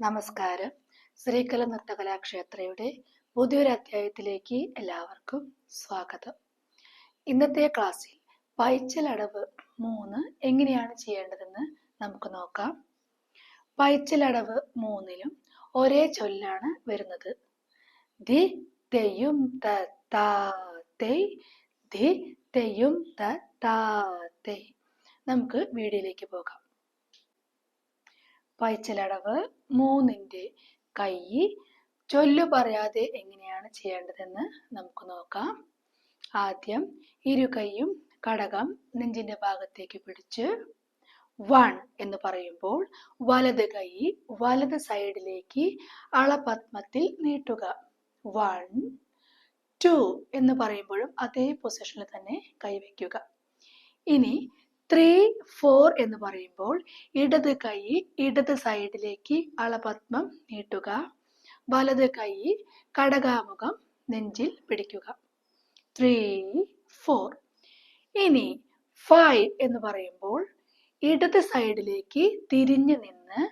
നമസ്കാരം. ശ്രീകല നൃത്തകലാക്ഷേത്രയുടെ പുതിയൊരു അധ്യായത്തിലേക്ക് എല്ലാവർക്കും സ്വാഗതം. ഇന്നത്തെ ക്ലാസ്സിൽ പൈച്ചലടവ് മൂന്ന് എങ്ങനെയാണ് ചെയ്യേണ്ടതെന്ന് നമുക്ക് നോക്കാം. പൈച്ചലടവ് മൂന്നിലും ഒരേ ചൊല്ലാണ് വരുന്നത്. ദി തെയ്യും ത തെയ്യും ത നമുക്ക് വീഡിയോയിലേക്ക് പോകാം. പൈച്ചലടവ് മൂന്നിന്റെ കൈ ചൊല്ലു പറയാതെ എങ്ങനെയാണ് ചെയ്യേണ്ടതെന്ന് നമുക്ക് നോക്കാം. ആദ്യം ഇരു കൈയും കടകം നെഞ്ചിന്റെ ഭാഗത്തേക്ക് പിടിച്ച് വൺ എന്ന് പറയുമ്പോൾ വലത് കൈ വലത് സൈഡിലേക്ക് അളപത്മത്തിൽ നീട്ടുക. വൺ ടു എന്ന് പറയുമ്പോഴും അതേ പൊസിഷനിൽ തന്നെ കൈവയ്ക്കുക. ഇനി ത്രീ ഫോർ എന്ന് പറയുമ്പോൾ ഇടത് കൈ ഇടത് സൈഡിലേക്ക് അളപത്മം നീട്ടുക. വലത് കൈ കടകാമുഖം നെഞ്ചിൽ പിടിക്കുക. ത്രീ ഫോർ ഇനി ഫൈവ് എന്ന് പറയുമ്പോൾ ഇടത് സൈഡിലേക്ക് തിരിഞ്ഞു നിന്ന്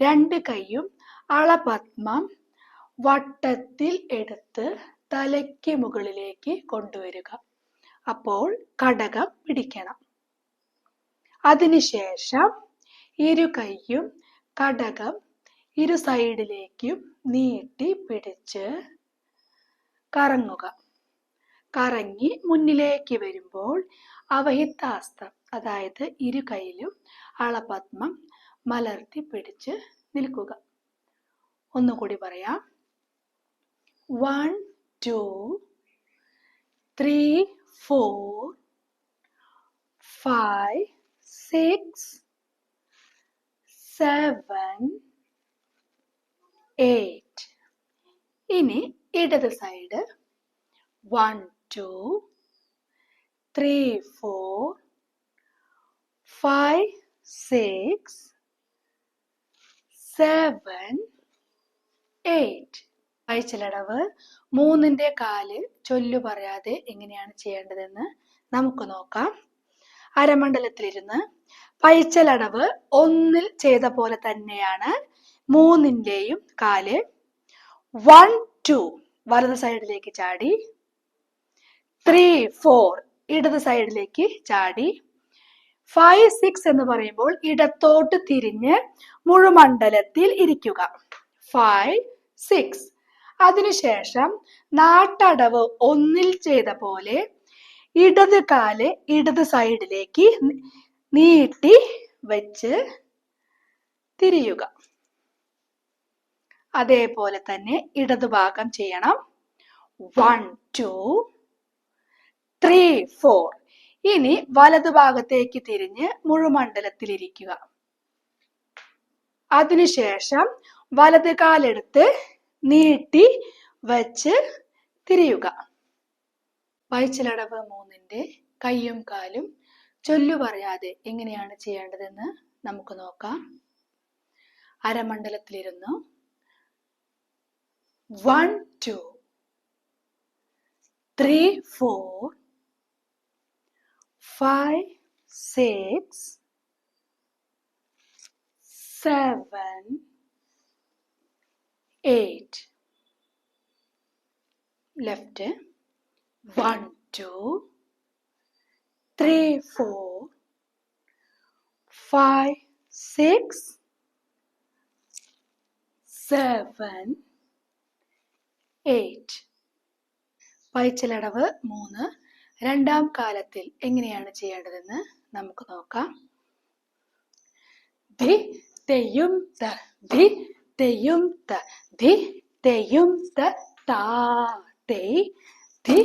രണ്ട് കൈയും അളപത്മം വട്ടത്തിൽ എടുത്ത് തലയ്ക്ക് മുകളിലേക്ക് കൊണ്ടുവരിക. അപ്പോൾ കടകം പിടിക്കണം. അതിനുശേഷം ഇരു കൈയും കടകം ഇരു സൈഡിലേക്കും നീട്ടി പിടിച്ച് കറങ്ങുക. കറങ്ങി മുന്നിലേക്ക് വരുമ്പോൾ അവഹിതാസ്ത്രം അതായത് ഇരു കൈയിലും അളപത്മം മലർത്തി പിടിച്ച് നിൽക്കുക. ഒന്നുകൂടി പറയാം. One two three four five six seven eight ഇനി ഇടത് side one two three four five six seven eight അയച്ചിലടവ് മൂന്നിന്റെ കാൽ ചൊല്ലു പറയാതെ എങ്ങനെയാണ് ചെയ്യേണ്ടതെന്ന് നമുക്ക് നോക്കാം. അരമണ്ഡലത്തിലിരുന്ന് പയച്ചലടവ് ഒന്നിൽ ചെയ്ത പോലെ തന്നെയാണ് മൂന്നിന്റെയും കാൽ. വൺ ടു വലത് സൈഡിലേക്ക് ചാടി. ത്രീ ഫോർ ഇടത് സൈഡിലേക്ക് ചാടി. ഫൈവ് സിക്സ് എന്ന് പറയുമ്പോൾ ഇടത്തോട്ട് തിരിഞ്ഞ് മുഴുമണ്ഡലത്തിൽ ഇരിക്കുക. ഫൈവ് സിക്സ് അതിനുശേഷം നാട്ടടവ് ഒന്നിൽ ചെയ്ത പോലെ ഇടത് കാൽ ഇടത് സൈഡിലേക്ക് നീട്ടി വെച്ച് തിരിയുക. അതേപോലെ തന്നെ ഇടതുഭാഗം ചെയ്യണം. വൺ ടു ത്രീ ഫോർ ഇനി വലതുഭാഗത്തേക്ക് തിരിഞ്ഞ് മുഴുമണ്ഡലത്തിലിരിക്കുക. അതിനുശേഷം വലത് കാലെടുത്ത് നീട്ടി വച്ച് തിരിയുക. വയച്ചിലടവ് മൂന്നിന്റെ കയ്യും കാലും ചൊല്ലു പറയാതെ എങ്ങനെയാണ് ചെയ്യേണ്ടതെന്ന് നമുക്ക് നോക്കാം. അരമണ്ഡലത്തിലിരുന്നു. One two three four five six seven eight left one, two, three, four, five, six, seven, eight. പൈച്ചലടവ് മൂന്ന് രണ്ടാം കാലത്തിൽ എങ്ങനെയാണ് ചെയ്യേണ്ടതെന്ന് നമുക്ക് നോക്കാം ധി തെയ്യും ത ധി തെയ്യും ത ധി തെയ്യും ത താ തെയ് ധി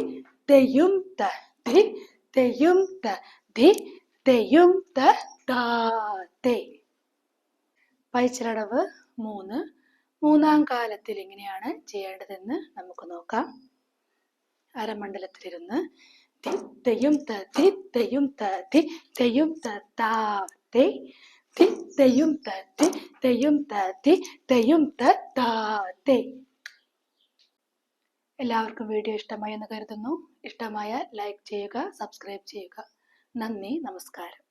തെയ്യും ത ത ധി തെയ്യും ത. താ തേ പൈച്ചിലടവ് മൂന്ന്. മൂന്നാം കാലത്തിൽ എങ്ങനെയാണ് ചെയ്യേണ്ടതെന്ന് നമുക്ക് നോക്കാം. അരമണ്ഡലത്തിലിരുന്ന് ധി തെയും ത ധി തെയും ത ധി തെയും ത. താ തേ തെയും ത ധി തെയും ത ധി തെയും ത താ തേ. എല്ലാവർക്കും വീഡിയോ ഇഷ്ടമായി എന്ന് കരുതുന്നു. ഇഷ്ടമായ ലൈക്ക് ചെയ്യുക സബ്സ്ക്രൈബ് ചെയ്യുക. നന്ദി നമസ്കാരം.